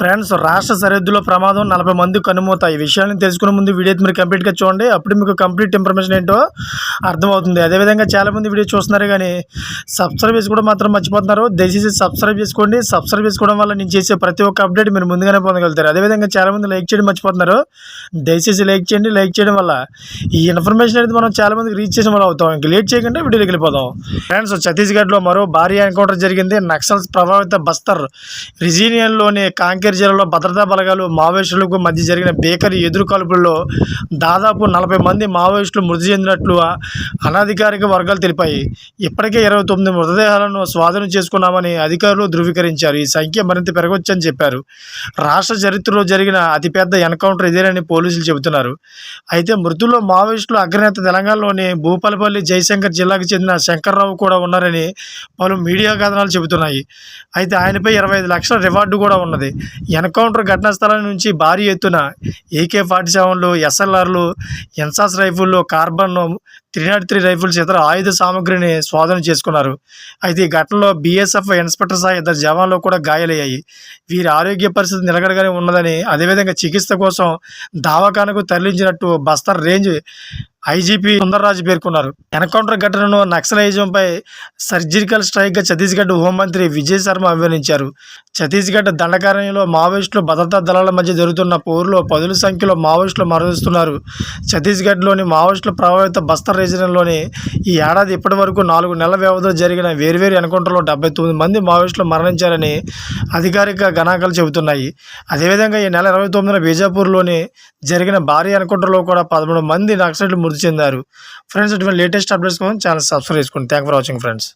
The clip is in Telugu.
ఫ్రెండ్స్ రాష్ట్ర సరిహద్దులో ప్రమాదం నలభై మంది కనుమూత ఈ విషయాన్ని తెలుసుకునే ముందు వీడియో మీరు కంప్లీట్గా చూడండి. అప్పుడు మీకు కంప్లీట్ ఇన్ఫర్మేషన్ ఏంటో అర్థమవుతుంది. అదేవిధంగా చాలామంది వీడియో చూస్తున్నారు కానీ సబ్స్క్రైబ్ చేసుకోవడం మాత్రం మర్చిపోతున్నారు. దయచేసి సబ్స్క్రైబ్ చేసుకోండి. సబ్స్క్రైబ్ చేసుకోవడం వల్ల నేను చేసే ప్రతి ఒక్క అప్డేట్ మీరు ముందుగానే పొందగలుగుతారు. అదేవిధంగా చాలామంది లైక్ చేయడం మర్చిపోతున్నారు. దయచేసి లైక్ చేయండి. లైక్ చేయడం వల్ల ఈ ఇన్ఫర్మేషన్ అనేది మనం చాలామందికి రీచ్ చేసిన వాళ్ళు అవుతాం. ఇంక లేట్ చేయకుండా వీడియోకి వెళ్ళిపోదాం. ఫ్రెండ్స్ ఛత్తీస్గఢ్లో మరో భారీ ఎన్కౌంటర్ జరిగింది. నక్సల్స్ ప్రభావిత బస్తర్ రిజీనియన్లోని కాంకేర్ జిల్లాలో భద్రతా బలగాలు మావోయిస్టులకు మధ్య జరిగిన బేకరీ ఎదురు కాల్పుల్లో దాదాపు నలభై మంది మావోయిస్టులు మృతి చెందినట్లు అనధికారిక వర్గాలు తెలిపాయి. ఇప్పటికే ఇరవై తొమ్మిది మృతదేహాలను స్వాధీనం చేసుకున్నామని అధికారులు ధృవీకరించారు. ఈ సంఖ్య మరింత పెరగవచ్చని చెప్పారు. రాష్ట్ర చరిత్రలో జరిగిన అతిపెద్ద ఎన్కౌంటర్ ఇదేనని పోలీసులు చెబుతున్నారు. అయితే మృతుల్లో మావోయిస్టులు అగ్రనేత తెలంగాణలోని భూపాలపల్లి జయశంకర్ జిల్లాకు చెందిన శంకర్రావు కూడా ఉన్నారని పలు మీడియా కథనాలు చెబుతున్నాయి. అయితే ఆయనపై ఇరవై ఐదు లక్షల రివార్డు కూడా ఉన్నది. ఎన్కౌంటర్ ఘటనా స్థలం నుంచి భారీ ఎత్తున ఏకే ఫార్టీ సెవెన్లు ఎస్ఎల్ఆర్లు ఎన్సాస్ రైఫిల్లో carbine three not three rifles ఇతర ఆయుధ సామగ్రిని స్వాధీనం చేసుకున్నారు. అయితే ఈ ఘటనలో బీఎస్ఎఫ్ ఇన్స్పెక్టర్ సహా ఇద్దరు జవాన్లు కూడా గాయాలయ్యాయి. వీరి ఆరోగ్య పరిస్థితి నిలకడగానే ఉన్నదని అదేవిధంగా చికిత్స కోసం దావాఖానకు తరలించినట్టు బస్తర్ రేంజ్ ఐజీపీ సుందర్రాజు పేర్కొన్నారు. ఎన్కౌంటర్ ఘటనను నక్సలైజంపై సర్జికల్ స్ట్రైక్గా ఛత్తీస్గఢ్ హోంమంత్రి విజయ్ శర్మ అభివర్ణించారు. ఛత్తీస్గఢ్ దండకారణ్యంలో మావోయిస్టులు భద్రతా దళాల మధ్య జరుగుతున్న పోరులో పదుల సంఖ్యలో మావోయిస్టులు మరణిస్తున్నారు. ఛత్తీస్గఢ్లోని మావోయిస్టుల ప్రభావిత బస్తర్ రీజన్లోని ఈ ఏడాది ఇప్పటి వరకు నాలుగు నెలల వ్యవధిలో జరిగిన వేర్వేరు ఎన్కౌంటర్లో డెబ్బై తొమ్మిది మంది మావోయిస్టులు మరణించారని అధికారిక గణాంకాలు చెబుతున్నాయి. అదేవిధంగా ఈ నెల ఇరవై తొమ్మిదిన బీజాపూర్లోని జరిగిన భారీ ఎన్కౌంటర్లో కూడా పదమూడు మంది నక్సలైట్లు మృతి చెందారు. ఫ్రెండ్స్ ఇటువంటి లేటెస్ట్ అప్డేట్స్ కోసం ఛానల్ సబ్స్క్రైబ్ చేసుకోండి. Thank for watching friends